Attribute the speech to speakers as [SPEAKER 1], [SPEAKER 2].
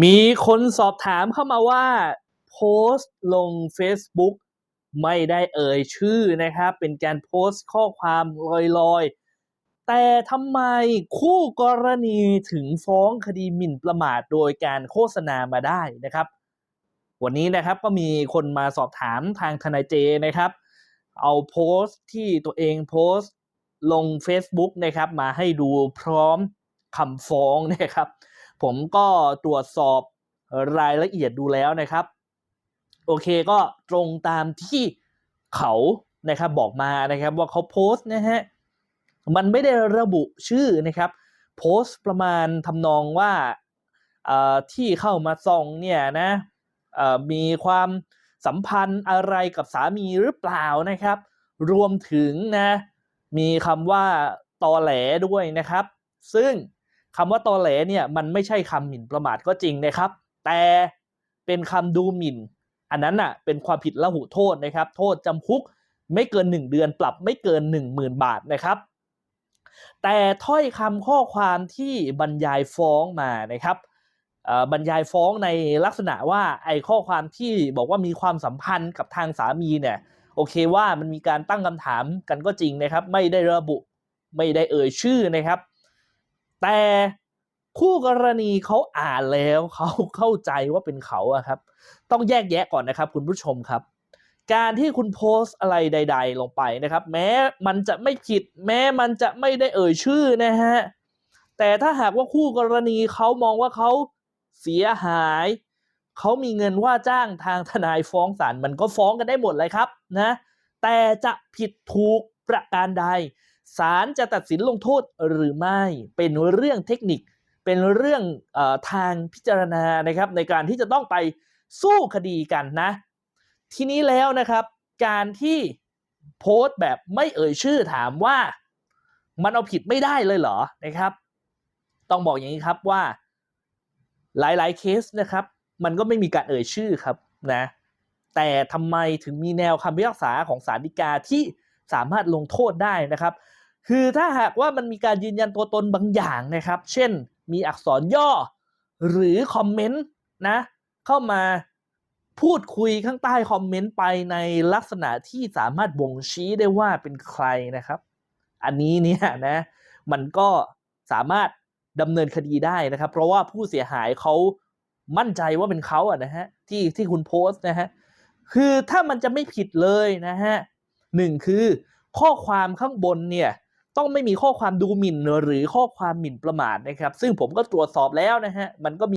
[SPEAKER 1] มีคนสอบถามเข้ามาว่า โพสต์ลง Facebook ไม่ได้เอ่ยชื่อนะครับ เป็นการโพสต์ข้อความลอยๆ แต่ทำไมคู่กรณีถึงฟ้องคดีหมิ่นประมาทโดยการโฆษณามาได้นะครับ วันนี้นะครับก็มีคนมาสอบถามทางทนายเจนะครับ เอาโพสต์ที่ตัวเองโพสต์ลง Facebook นะครับ มาให้ดูพร้อมคำฟ้องนะครับ ผมก็ตรวจสอบรายละเอียดดูแล้วนะครับ โอเคก็ตรงตามที่เขานะครับบอกมานะครับว่าเขาโพสต์นะฮะมันไม่ได้ระบุชื่อนะครับ โพสต์ประมาณทำนองว่าที่เข้ามาส่องเนี่ยนะมีความสัมพันธ์อะไรกับสามีหรือเปล่านะครับ รวมถึงนะมีคำว่าตอแหลด้วยนะครับ ซึ่ง คำว่าตอแหลเนี่ยมันไม่ใช่คำหมิ่นประมาทก็จริงนะครับ แต่เป็นคำดูหมิ่น อันนั้นน่ะเป็นความผิดละหุโทษนะครับ โทษจำคุกไม่เกิน 1 เดือนปรับไม่เกิน 10,000 บาทนะครับ แต่ถ้อยคำข้อความที่บรรยายฟ้องมานะครับบรรยายฟ้องในลักษณะว่าไอ้ข้อความที่บอกว่ามีความสัมพันธ์กับทางสามีเนี่ยโอเคว่ามันมีการตั้งคำถามกันก็จริงนะครับ ไม่ได้ระบุไม่ได้เอ่ยชื่อนะครับ แต่คู่กรณีเขาอ่านแล้วเขาเข้าใจว่าเป็นเขาอะครับ ต้องแยกแยะก่อนนะครับ คุณผู้ชมครับ การที่คุณโพสต์อะไรใด ๆ ลงไปนะครับ แม้มันจะไม่ผิด แม้มันจะไม่ได้เอ่ยชื่อนะฮะแต่ถ้าหากว่าคู่กรณีเขามองว่าเขาเสียหายเขามีเงินว่าจ้างทางทนายฟ้องศาลมันก็ฟ้องกันได้หมดเลยครับนะแต่จะผิดถูกประการใด ศาลจะตัดสินลงโทษหรือไม่ เป็นเรื่องเทคนิค เป็นเรื่องอทางพิจารณานะครับ ในการที่จะต้องไปสู้คดีกันนะ ทีนี้แล้วนะครับการที่โพสต์แบบไม่เอ่ยชื่อถามว่ามันเอาผิดไม่ได้เลยเหรอนะครับ ต้องบอกอย่างนี้ครับว่าหลายๆเคสนะครับ มันก็ไม่มีการเอ่ยชื่อครับนะแต่ทำไมถึงมีแนวคำพิพากษาของศาลฎีกาที่สามารถลงโทษได้นะครับ คือถ้าหากว่ามันมีการยืนยันตัวตนบางอย่างนะครับ เช่นมีอักษรย่อ หรือคอมเมนต์นะเข้ามาพูดคุยข้างใต้คอมเมนต์ไปในลักษณะที่สามารถบ่งชี้ได้ว่าเป็นใครนะครับ อันนี้เนี่ยนะมันก็สามารถดำเนินคดีได้นะครับ เพราะว่าผู้เสียหายเขามั่นใจว่าเป็นเขาอะนะฮะที่ที่คุณโพสต์นะฮะคือถ้ามันจะไม่ผิดเลยนะฮะหนึ่งคือข้อความข้างบนเนี่ย ต้องไม่มีข้อความดูหมิ่นหรือข้อความหมิ่นประมาทนะครับ ซึ่งผมก็ตรวจสอบแล้วนะฮะมันก็มี